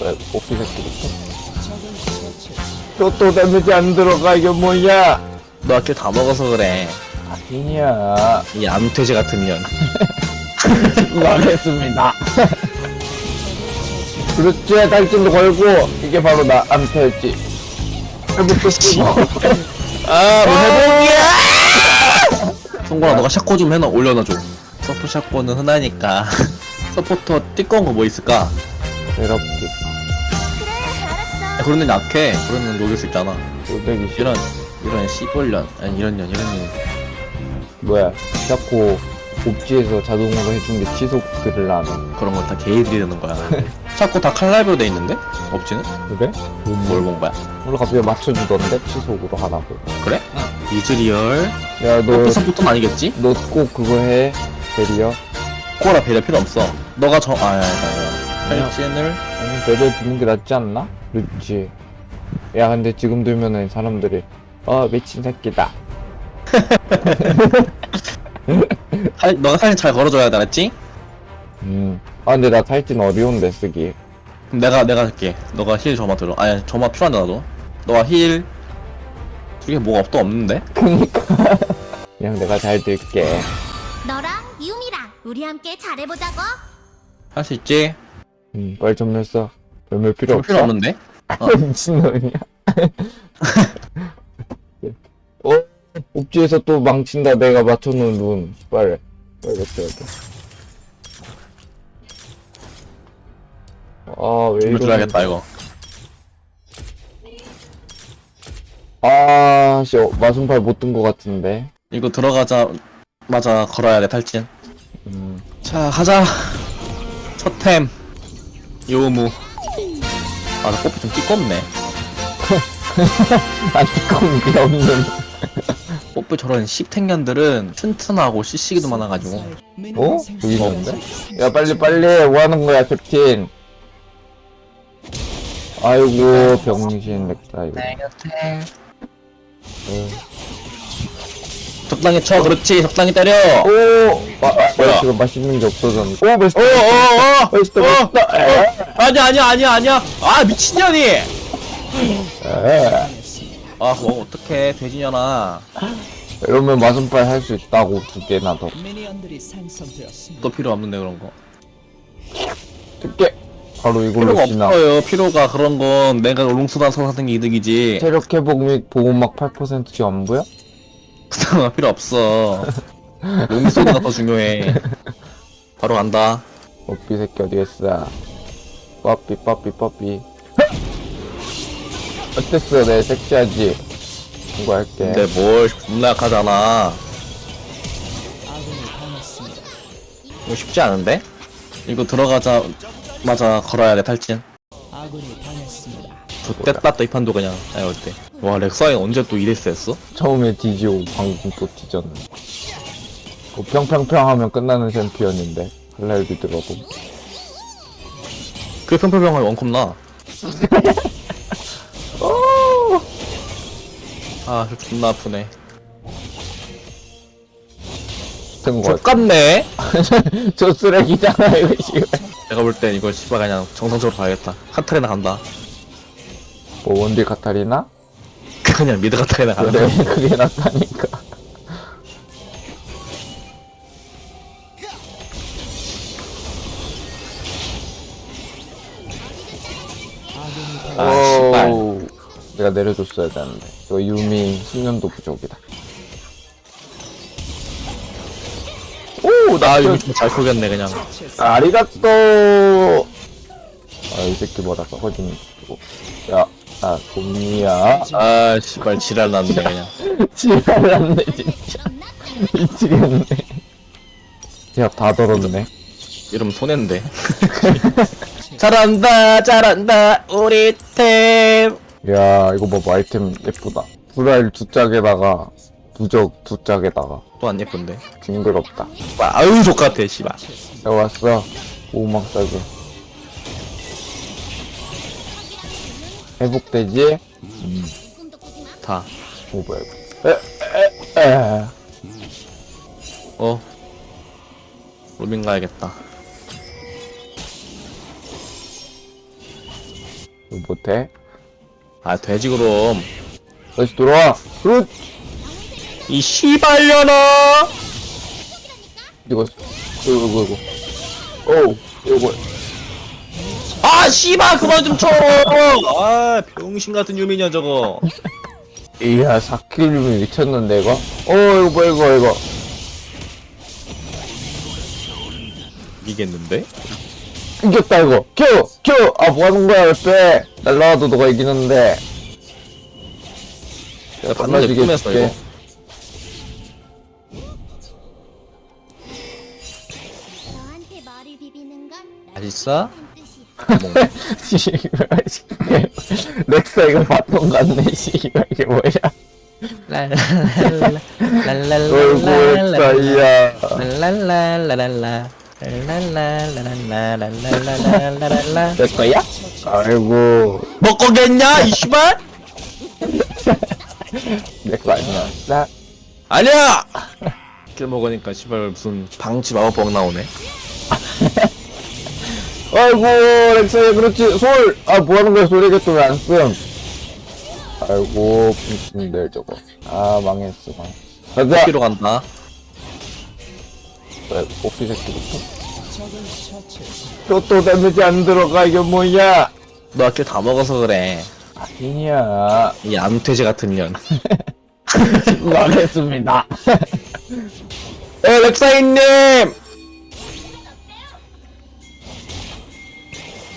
왜, 뽑기 새끼부터? 또또 데미지 안 들어가, 이게 뭐야? 너 아까 다 먹어서 그래. 아니야. 이 암돼지 같은 년. 수고하겠습니다. 그렇지, 달진도 걸고, 이게 바로 나, 암태였지. 회복도 쓰고. 아, 뭐 해볼게! 성곤아, 너가 샷코 좀 해놔, 올려놔줘. 서포 샷코는 흔하니까. 서포터 띠꺼운 거 뭐 있을까? 괴롭지. 야, 그런 년 약해. 그런 년 녹일 수 있잖아. 요대기 싫어. 이런, 이런 씨벌년. 아니, 이런 년, 이런 년. 뭐야, 자꾸 옵지에서 자동으로 해준 게 취소들을 안 해. 그런 건 다 개이들이 되는 거야. 샷코 다 칼날로 돼 있는데? 없지는? 그래? 뭘 본 거야? 원래 갑자기 맞춰주던데? 취소으로 하라고. 그래? 이즈리얼. 야, 너, 서포 서포터는 아니겠지? 너꼭 그거 해. 베리어. 코라 배려 필요 없어. 너가 정, 아, 야, 야, 야. 혈진을 아니, 베리어 두는 게 낫지 않나? 그렇지. 야, 근데 지금 들면은 사람들이, 어, 미친 새끼다. 살, 너가 사진 잘 걸어줘야 돼, 알았지? 음. 아, 근데 나 탈진 어려운데, 쓰기. 그럼 내가, 내가 할게. 너가 힐 점화 들어. 아니, 점화 필요한데, 나도. 너가 힐. 저게 뭐가 또 없는데? 그냥 내가 잘 들게. 너랑 유미랑 우리 함께 잘해보자고. 할 수 있지? 음, 빨리 전멸 써. 전멸 필요 좀 없어? 필요 없는데? 어. 미친놈이야. 어? 옵지에서 또 망친다, 내가 맞춰놓은 룬. 빨리. 빨리 맞춰야 돼. 아, 왜 이거 이러 줘야겠다, 이거. 아, 씨, 어, 마순팔 못 든 것 같은데. 이거 들어가자, 맞아, 걸어야 돼, 탈진. 음. 자, 가자. 첫 템. 요무. 아, 나 뽀삐 좀 띠껍네. 안티컴 게 없는. 뽀삐 저런 씹탱년들은 튼튼하고 CC기도 많아가지고. 어? 있는데? 야, 빨리, 빨리. 뭐 하는 거야, 캡틴? 아이고, 병신 넥타, 이거. 내 곁에. 어. 적당히 쳐, 그렇지. 적당히 때려. 오! 아, 아, 뭐야? 지금 맛있는 게 없어졌네. 오, 맛있다. 어, 어, 어, 맛있다, 맛있다. 에, 아니야, 아니야, 아니야, 아니야. 아, 미친년이! 에. 아, 뭐, 어떡해, 돼지년아. 이러면 마순팔 할 수 있다고 두 개나 더. 미니언들이. 또 필요 없는데, 그런 거. 두개 바로 이걸로 필요가 지나. 없어요. 필요가 그런 건 내가 롱수다 서 사는 게 이득이지. 체력 회복 및 보호막 8% 지원 그딴 필요 없어. 롱소드가 더 중요해. 바로 간다. 뽀삐 새끼 어디 갔어? 빠삐 빠삐 빠삐. 어땠어? 내 섹시하지? 이거 할게. 근데 뭘 존나 약하잖아. 이거 쉽지 않은데? 이거 들어가자. 맞아, 걸어야 돼, 탈진. 아군이. 좋됐다, 또 이 판도 그냥. 아니, 어때? 와, 렉사인 언제 또 이레스 했어? 처음에 뒤지고 방금 또 뒤졌네. 뭐 평평평 하면 끝나는 챔피언인데 할랄비 들어도 그 평평평하게 원컵 나. 아, 저 존나 아프네. 같은 거 같아. 족같네? 저 쓰레기잖아 이거 지금. 내가 볼 땐 이거 씨발 그냥 정상적으로 가야겠다. 카타리나 간다. 뭐 원딜 카타리나? 그냥 미드 카타리나 간다. 그래 그게 낫다니까. 당 아, 씨발. 오우. 내가 내려줬어야 되는데. 이거 유미 숙련도 부족이다. 오, 나나 이거 이거 좀잘 크겠네 그냥. 아리가또. 아, 이 새끼 뭐라 꺼진 거. 야, 아, 곰이야. 아 씨발 지랄 났네 그냥. 지랄났네, 진짜. 미치겠네. 제가 다 덜었네. 이러면 손해인데. 잘한다 잘한다 우리 팀. 야, 이거 봐봐, 아이템 예쁘다. 불알 두 짝에다가, 부적 두 짝에다가. 또 안 예쁜데. 징그럽다. 와, 아유 족같아 씨발. 야, 왔어. 오막 싸게. 회복되지? 다. 오, 뭐야, 이거. 에, 에, 에. 어. 로빈 가야겠다. 이거 못해? 아 돼지 그럼 다시 돌아와 그렇 이 씨발려나 이거 이거 이거 이거 어우 이거 아 씨발 그만 좀 쳐 아 병신 같은 유민이야 저거. 이야 4킬이면 미쳤는데 이거? 어 이거 뭐야 이거 이거? 이기겠는데? 이겼다 이거. 큐 큐 아 뭐하는 거야 왜빼 날라와도 너가 이기는데. 내가 봤는데 꿈했어 이거. 너한테 머리 비비는 건 맛있어? 씨발 렉사 이거 봤던 거 같네 씨발 이게 뭐야 어이구 렉사이야 내 거야? 아이고 먹고 겠냐 이씨발 내 거 아니야 나 아니야 이렇게 먹으니까 씨발 무슨 방치 마법 나오네 아이고 렉사야 그렇지. 솔 아 뭐하는 거야 소리가 또왜안 쓴? 아이고 분신들 저거. 아 망했어 망했어. 가자! 피로 간다? 왜 뽀삐 새끼부터. 또또 데미지 안 들어가 이게 뭐야? 너 아까 다 먹어서 그래. 아니야. 이 암돼지 같은 년. 망했습니다. 에 렉사인님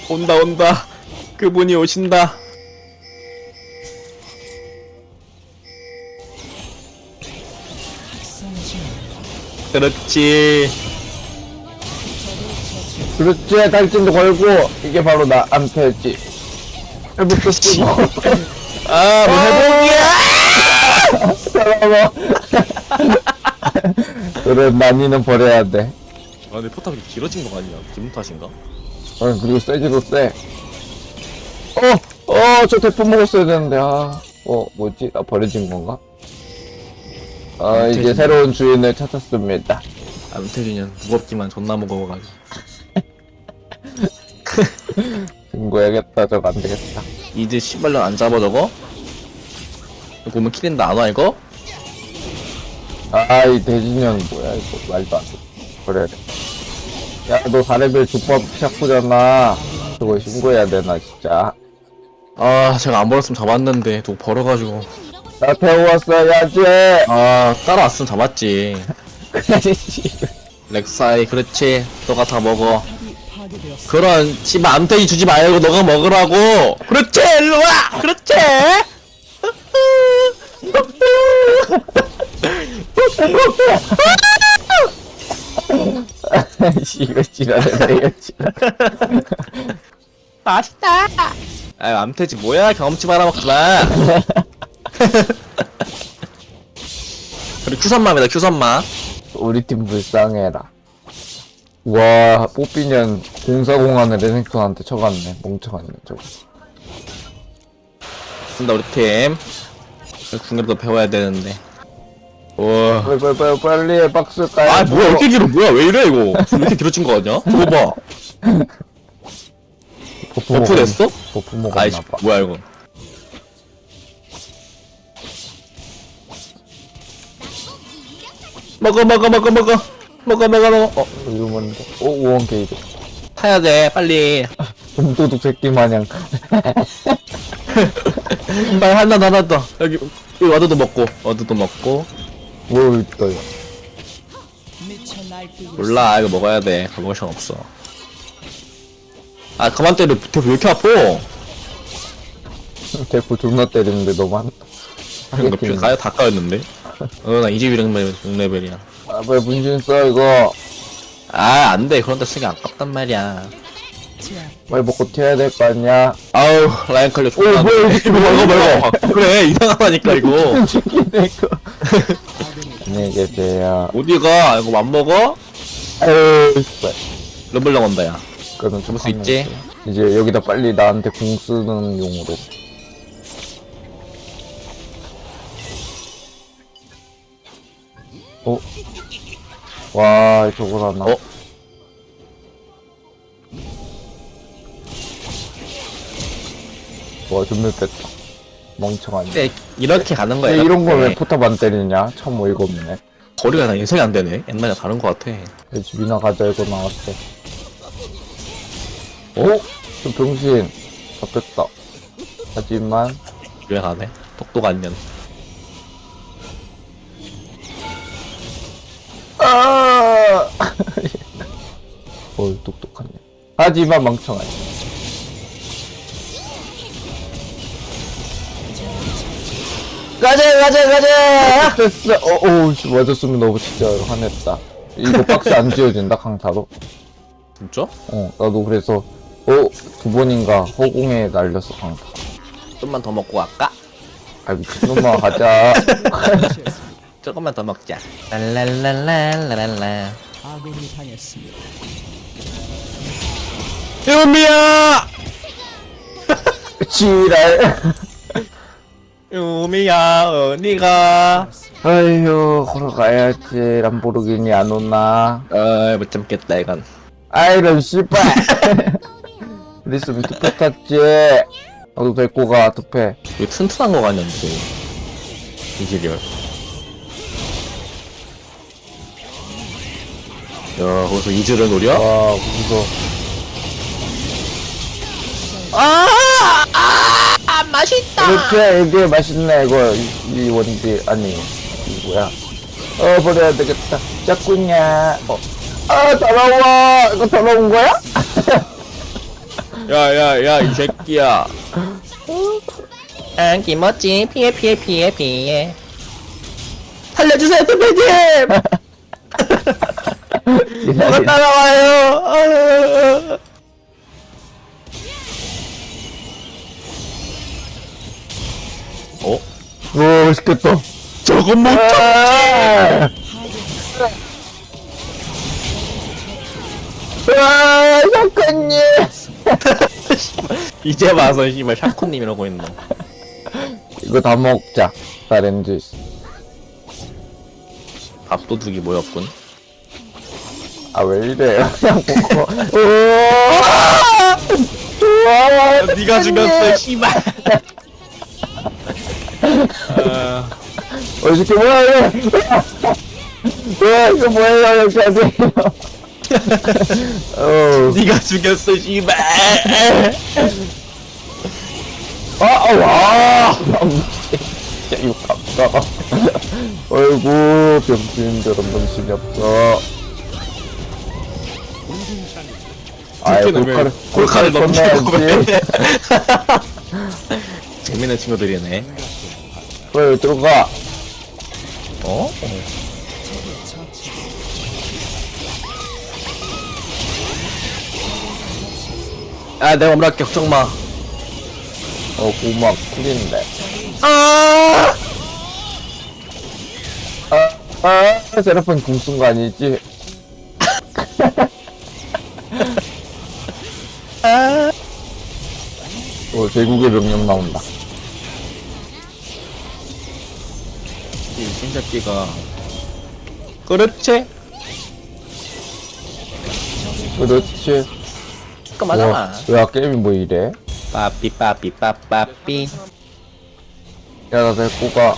온다 온다. 그분이 오신다. 그렇지. 그렇지. 달진도 걸고 이게 바로 나 암태였지. 회복도 쓰고. 아뭐 회복이야 잠깐만 그래 난이는 버려야 돼. 아 근데 포탑이 길어진 거 아니야? 기분 탓인가? 어, 그리고 세지도 세. 어, 어, 저 대포 먹었어야 되는데, 아. 어, 뭐지? 나 버려진 건가? 아, 이제. 새로운 주인을 찾았습니다. 암태준이는 무겁지만 존나 무거워가지고 신고해야겠다, 저거 안 되겠다. 이제 씨발년 안 잡아 저거? 이거 보면 키린다 안 와 이거? 아, 이 돼지년 뭐야, 이거. 말도 안 돼. 버려야 돼. 야, 너 4레벨 족밥 샤프잖아. 저거 신고해야 되나, 진짜. 아 제가 안 벌었으면 잡았는데 누구 벌어가지고 나 태워왔어야지! 아 따라왔으면 잡았지. 렉사이 그렇지 너가 다 먹어. 그런 씨발 암돼지 주지 말고 너가 먹으라고 그렇지 일로와 그렇지 씨, 이거 지랄해, 이거 지랄. 맛있다 아유 암돼지 뭐야 경험치 말아먹지마 그리고 큐선마입니다 큐선마 우리 팀 불쌍해라. 와, 뽀삐년 공사공하는 레넥톤한테 쳐갔네. 멍청하네, 저거. 쓴다 우리 팀 궁으로도 배워야 되는데 우 와. 빨리, 빨리, 빨리, 빨리 해, 박스 까야 아 뭐야 이렇게 길어 뭐야? 왜 이래 이거? 왜 이렇게 길어진 거 아니야? 이거 봐. 버프 버프 먹었- 됐어? 버프 아이씨 먹었나 봐. 뭐야 이거? 먹어 먹어 먹어 먹어. 먹어 먹어 먹어. 어. 이거 뭔데? 오, 우원 게이드. 타야 돼 빨리. dom도둑 새끼 마냥. 빨리 하나 더 하나 더. 여기 여기 와드도 먹고. 와드도 먹고 뭘 날뛰고 몰라 이거 먹어야 돼. promotion 없어. 아 그만 때려. 대포 왜 이렇게 아파? 대포 존나 때리는데 너무 한. 이거 피 가야 다 까였는데? 어나 이제 6레벨이야. 아, 빨리 분신 써, 이거. 아 안돼. 그런데 쓰기 아깝단 말이야. 빨리 먹고 튀어야 될 거 아니야? 아우 라인 오, 존나 뭐야, 안 돼. 이거 먹어 뭐야. 먹어 그래 이상하다니까 이거 안녕히 계세요. 어디가 이거 안 먹어? 아유, 씨발. 르블랑 온다 야 그거는 잡을 수좀 있지? 하면 돼. 이제 여기다 빨리 나한테 공 쓰는 용으로. 어? 와, 저걸 하나. 어? 와 존나 뺐다 멍청하네 근데 이렇게 가는 야, 거야. 이런 거왜 이렇게. 포탑 안 때리냐 참 어이가 없네 거리가 나 예상이 안 되네. 옛날에 다른 거 같아. 내 집이나 가자 이거 나왔어 어? 저 병신 잡혔다 하지만 유행하네. 똑똑한 년. 아 어이 똑똑하네 하지만 멍청하네 가자 가자 가자. 됐어 어, 어우 씨 맞았으면 너무 진짜 화냈다 이거 박스 안 지워진다 강타로 진짜? 어 나도 그래서 어두 번인가 허공에 날렸어 강타 좀만 더 먹고 갈까? 아 미친놈아 가자 조금만 더 먹자. 랄랄랄랄랄랄라. 아군이 당했습니다. 유미야! 지랄 유미야 어디가? 아휴 걸어가야지 람보르기니 안 오나 아못 참겠다 이건. 아이런 씨발 그랬으면 투표 탔지 나도 데리고 가 투표 이거 튼튼한 거 같는데. 이지리얼. 야 거기서 이즈를 노려? 와 무서 아. 이렇게 이게 맛있네 이거 이, 이 원지 아니 이 뭐야 어 버려야 되겠다 짝꿍이야 어. 아 더러워 이거 더러운 거야? 야야야 이 새끼야. 아 김어찌 피해 피해 피해 피해. 살려주세요 선배님. 누가 따라와요. 어? 오 맛있겠다 저건 못아 아, 짝꿍님 이제 와서 씨발 샤코님 이러고 있노. 이거 다 먹자 다렌즈 밥도둑이 모였군. 아왜 이래 그냥 먹고 우와 우와 죽였어 씨발. 아, 어, 이게 뭐야, 이거. 왜, 이거 뭐예요, 이렇게 하세요. 어, 네가 죽였어 씨발. 아, 아, 와. 진짜 이거 깜짝아. 어이구, 병신들은 정신이 없어. 아이, 골카를, 골카를 넘기고 건너야지. 재밌는 친구들이네. 왜, 들어가. 어? 아, 내가 엄랄게 걱정 마. 어, 고막 쿨인데. 아! 아, 아, 세라핀 궁쓴 거 아니지? 아! 어, 제국의 명령 나온다. 이 신잡기가. 그렇지? 그렇지. 그만하마. 와, 야, 게임이 뭐 이래? 빠삐 빠삐 빠빠삐. 야, 나 데리고 가.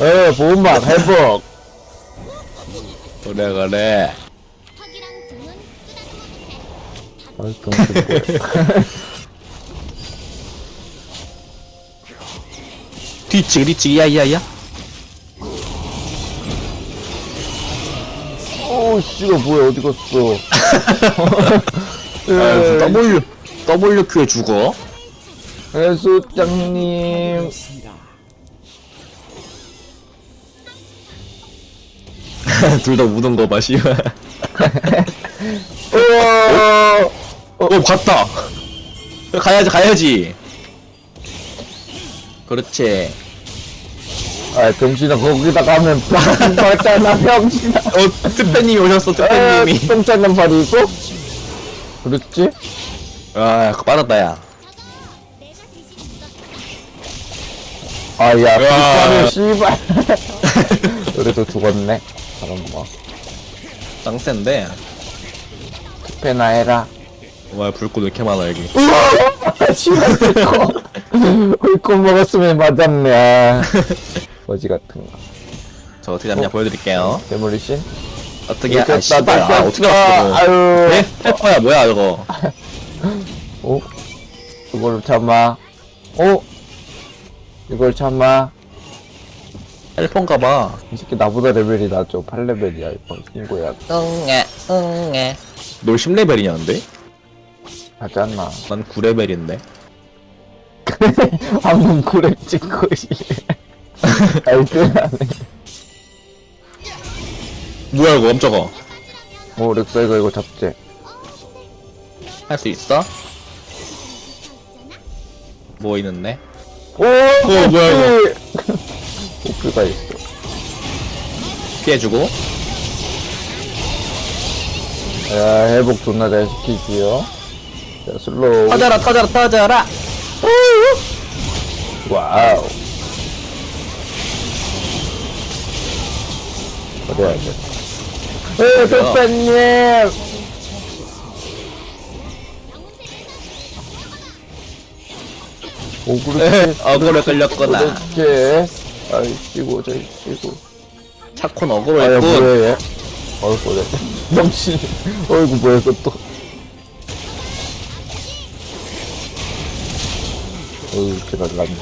에, 보호막, 회복. 그래 그래. 뭐야. 뒤치기 뒤치기 야야야. 오, 씨가 뭐야, 어디 갔어. 아, W WQ에 죽어. 해수장님. 둘 다 우는 거 봐, 씨발. 어, 어, 갔다. 가야지, 가야지. 그렇지. 아, 병신아, 거기다 가면 빵 맞잖아, 병신아. 어, 특배님이 오셨어, 아, 특배님이. 똥짜는 버리고. 그렇지? 아, 빠졌다, 야. 아야 야. 불사를 씨발 그래도 죽었네 그럼 뭐 짱센데? 투패나 해라. 와 불꽃 왜 이렇게 많아 여기? 우와! 씨발 홀컵 먹었으면 맞았네. 아. 거지 같은 거. 저 어떻게 잡냐 보여드릴게요. 데몰리신? 어떻게 아 씨발 아 어떻게 아, 알았어 아유. 네? 페퍼야 뭐야 이거? 어? 이걸 참아. 어? 이걸 참아 헬폰가 봐. 이 새끼 나보다 레벨이 낮죠 8레벨이야 이거 친구야 응애 응애. 널 10레벨이냐는데? 하지 않나? 난 9레벨인데. 방금 구레 찍고 씨 알뜰하네 뭐야 이거 깜짝아. 오 렉사 이거 이거 잡지? 할 수 있어? 뭐 있는데? 오 어, 뭐야, 이거. 오프가 있어. 피해주고. 야 회복 존나 잘 시키지요. 자 슬로우. 터져라 터져라 터져라. 와우. 그래야 돼? 에, 대표님! 오, 에. 어그로 끌렸구나. 그렇지. 아이씨고, 저이씨고. 차콘 아야, 어그로했군 뭐야, 얘. 어이구, 내. 명신. 어이구, 뭐야, 그것도. 어이구, 제가 났네.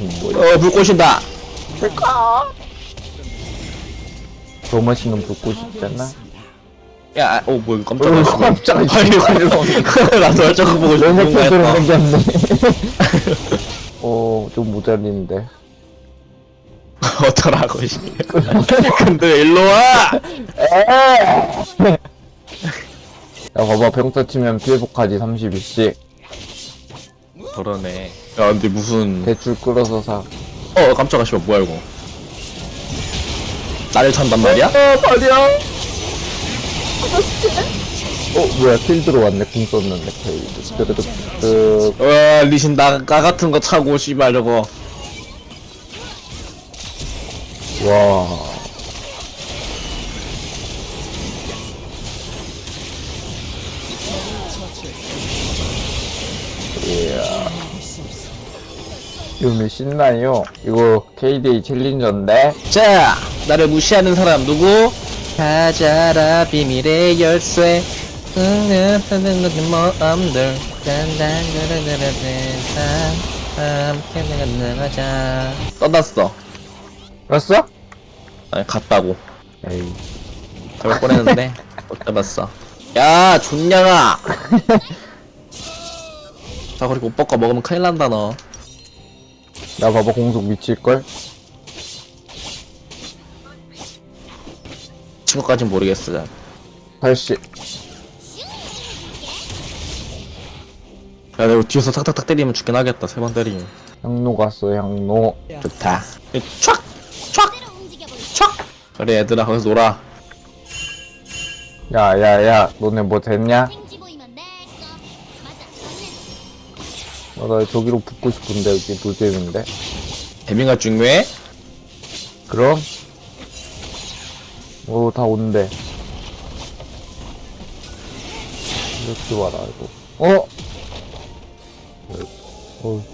이팀 뭐야. 어 불꽃이다 더 맛있는 불꽃 있잖아. 야, 어, 뭐, 이거 어, 깜짝이야. 깜짝이야. 나도 저거 보고 싶은 너무 거야. 팬들은 생겼네. 어, 좀 모자린데. 어쩌라고, 씨. 근데 왜 일로 와! 야, 봐봐, 평타 치면 피해복하지 32씩. 그러네. 야, 근데 무슨. 대출 끌어서 사. 어, 깜짝아, 씨발, 뭐야, 이거. 나를 찬단 말이야? 어, 말이야. 어, 뭐야, 킬 들어왔네. 궁 썼는데, 케이드. 그, 와, 리신 나가 같은 거 차고, 씨발, 저거. 와. 이야. 몇 신나요? 이거 KDA 챌린저인데? 자, 나를 무시하는 사람 누구? 가자라, 비밀의 열쇠. 응응, 흔든 것은 마음들. 딴딴따라따라따. 함께 내가 나가자. 떠났어. 봤어? 아니, 갔다고. 에이. 잘못 보냈는데 못 잡았어 야 존냥아 자 그리고 오빠 거 먹으면 큰일 난다 너 나 봐봐, 공속 미칠걸? 친구까진 모르겠어 난. 80. 야 내가 뒤에서 탁탁탁 때리면 죽긴 하겠다 세 번 때리면 향로 갔어, 향로. 좋다 촥! 촥! 촥! 그래 얘들아 거기서 놀아 야, 야, 야, 너네 뭐 됐냐? 생지 보이면 내 거. 맞아. 맞네. 어, 나 저기로 붙고 싶은데, 여기 돌잼인데. 데밍가 중요해? 그럼? 오, 다 온대. 이렇게 와라, 이거. 어? 어,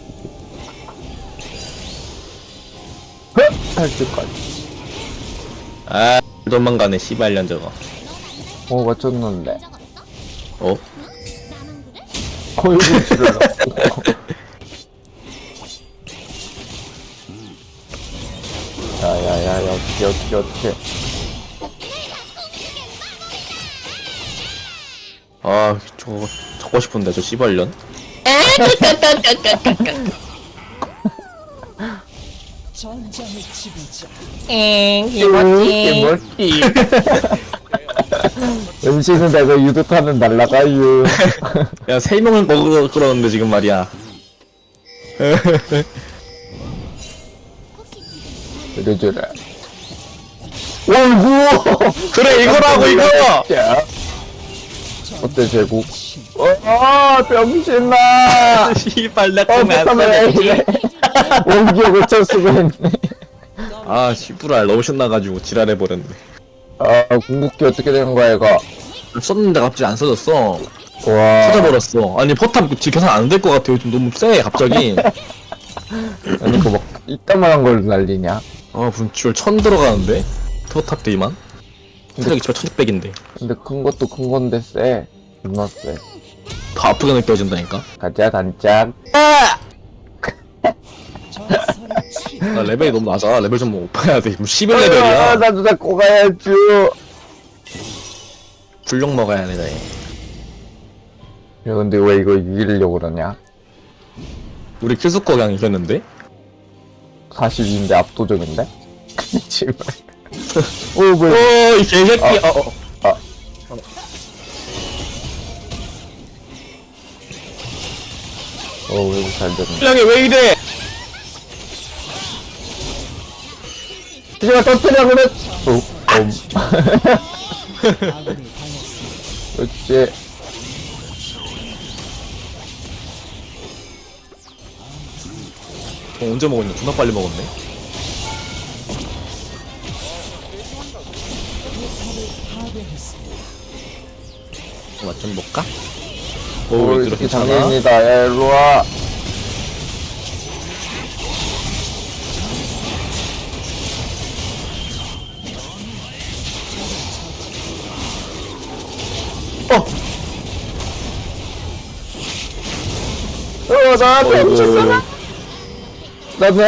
헉! 할 때까지. 아 도망가네 씨발년 저거 어, 맞췄는데. 어? 나만 그래? 어이구, 지랄. 야, 야, 야, 야, 어떻게, 어떻게, 어떻게. 아 저거 적고 싶은데 저 씨발년 전장의 지배자 이게 멋지. 음식은 내가 유도타는 날라가유. 야 세 명을 먹으러 그러는데 지금 말이야 이래줘라. 어이구! 그래 이거라고 이거 야. 어때, 제국? 어, 아, 병신아! 씨발 내 어, 꿈에 안왜 써냈지 이래? 원기옥을 쳤으고 했네. 아 씨부랄 너무 신나가지고 지랄해버렸네 아, 궁극기 어떻게 된 거야, 이거? 썼는데 갑자기 안 써졌어 와. 터져버렸어 아니 포탑 지금 계산 안 될 것 같아 요즘 너무 세 갑자기 아니, 그거 막, 이따만한 걸 날리냐? 아 분출 천 들어가는데 포탑 대이만 체력이 지금 1600인데 근데 큰 것도 큰 건데 쎄. 존나 쎄. 더 아프게 느껴진다니까 가자, 단짝. 치 나 레벨이 너무 낮아 레벨 좀 높아야 돼 지금 아, 11레벨이야 나도 잡고 가야지. 굴욕 먹어야 돼 네. 야, 근데 왜 이거 이기려고 그러냐? 우리 킬스코 그냥 이겼는데 42인데 압도적인데? 제발. 오, 뭐야. 어이 개새끼 아. 어, 어. 어, 왜 이렇게 잘 되는 실력이 왜 이래 하지마, 터뜨려, 그래! 어, 당했습니다. 그렇지. 어, 언제 먹었냐 존나 빨리 먹었네. 맛좀 볼까? 오, 오 이렇게 장애인이다. 야, 일로와. 나한테 어이구. 훔쳤잖아? 나도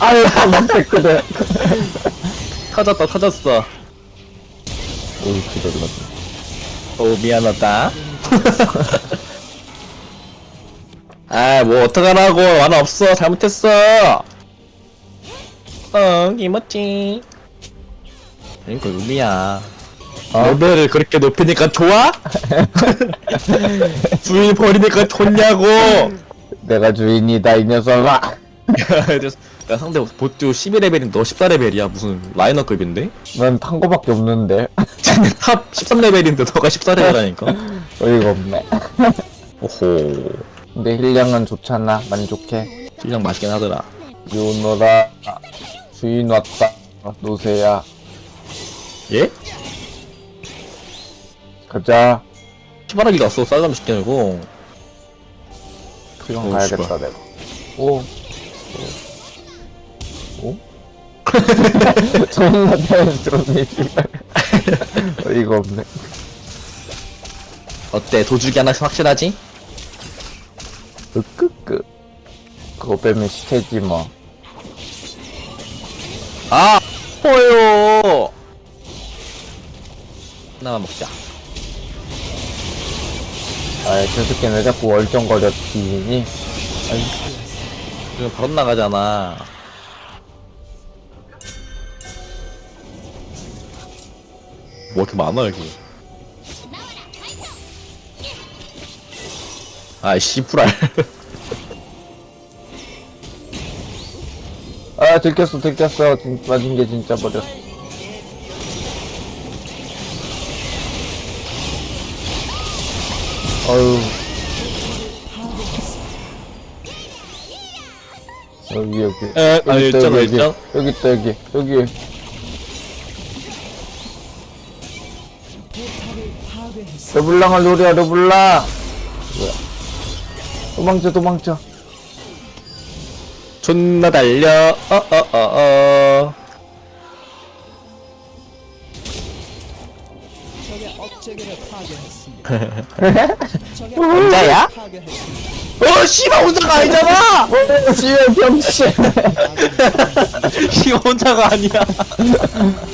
아유, 방금했거든. 터졌다 터졌어 오, 기다려봤네. 오 미안하다 아뭐 어떡하라고 완화 없어 잘못했어 어 이모찌 그러니까 의미야 어? 레벨을 그렇게 높이니까 좋아? 주인 버리니까 좋냐고 내가 주인이다, 이 녀석아. 그래서 야 상대 보뚜 12레벨인데 너 14레벨이야 무슨 라이너급인데? 난 탄 거밖에 없는데. 탑 13레벨인데 너가 14레벨이라니까 어이가 없네. 오호 근데 힐량은 좋잖아. 만족해. 실력 맛있긴 하더라 유노라. 주인 왔다. 노세야. 예? 가자. 시바라기 갔어 쌀감 시켜내고 그냥 오, 가야겠다. 내가. 오. 오? 오? 존나 자연스럽네, 씨발. 어이가 없네. 어때 도주기 하나씩 확실하지? 으끄끄. 그거 빼면 시체지, 뭐. 아 포요 하나만 먹자 아, 저 새끼는 왜 자꾸 월정거려, 뒤니? 지금 바로 나가잖아 뭐 이렇게 많아 여기 아이 씨부랄 아, 들켰어, 들켰어. 진, 맞은 게 진짜 버렸어. 어휴. 여기, 여기. 에, 아, 여기 있다, 있잖아, 여기, 있잖아. 여기 있다, 여기. 여기. 르블랑을 노려, 르블랑! 뭐야. 도망쳐, 도망쳐. 존나 달려 어 어 어 어 혼자야? 어 씨발 혼자가 아니잖아 어, 지금 병신! 씨 혼자가 아니야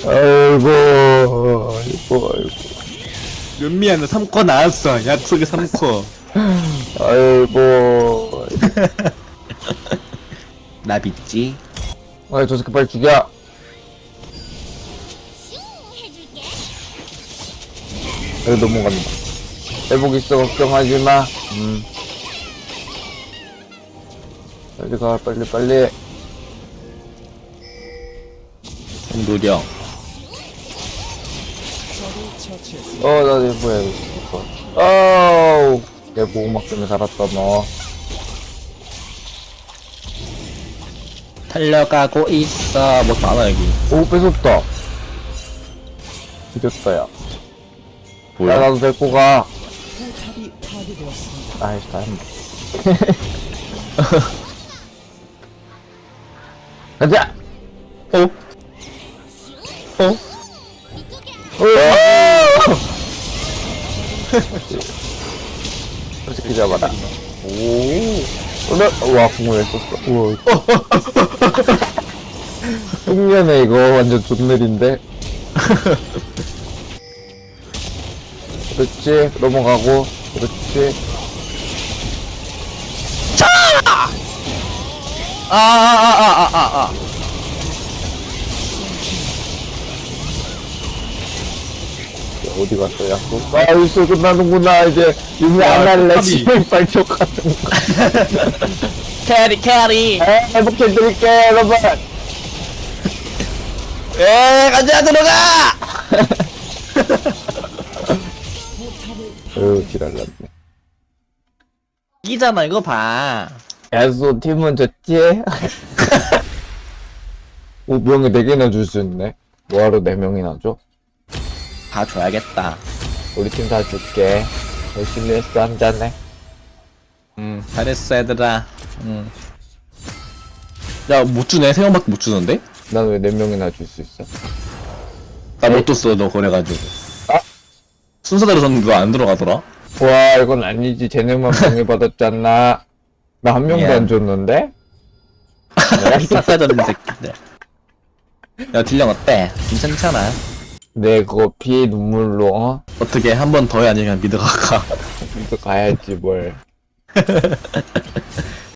아이고, 아이고, 아이고. 윤미야는 3코 나왔어 약속의 3코 아이고. 나 믿지? 아, 저 새끼 빨리 죽여. 여기 넘어간다. 회복 있어, 걱정하지 마. 음. 빨리 가, 빨리, 빨리. 처치했습니다. 어, 나 이거 뭐야, 이거. 어우. 내 보호막 때문에 살았다, 너. 달려가고 있어 뭐 많아 여기 오, 뺏었다. 이겼다, 야. 야, 뭐야 나도 데리고 가. 아이씨, 다 했네. 가자! 어? 어? 오! 솔직히 잡아라. 오. 어, 와, 궁을 왜 썼어. 우와. 흉년에 이거 완전 존느린데? 그렇지. 넘어가고. 그렇지. 아, 아아아아아아 어디 갔어, 약속? 아, 여기서 끝나는구나. 이제, 와, 안 할래. 지금 같은 거. 캐리 캐리 에, 회복해 드릴게, 여러분. 에 가자 들어가 어휴, 지랄났네. 이잖아 이거 봐 야수 팀은 졌지? 오, 명이 4개나 줄 수 있네. 뭐하러 4명이나 줘? 다 줘야겠다 우리 팀 다 줄게. 열심히 했어, 한잔해. 음 잘했어 얘들아 음. 야못 주네 세 명밖에 못 주는데? 난 왜 4명이나 줄 수 있어? 나 못 줬어 너 그래가지고 아. 순서대로 줬는데 너안 들어가더라 와, 이건 아니지. 쟤네만 방해 받았잖아. 나 한 명도 미안. 안 줬는데? 싸가지는 새끼들 야 딜량 어때? 괜찮잖아 내 그거 피해 눈물로, 어? 어떻게 한 번 더해 아니면 미드가 가 이거 가야지, 뭘.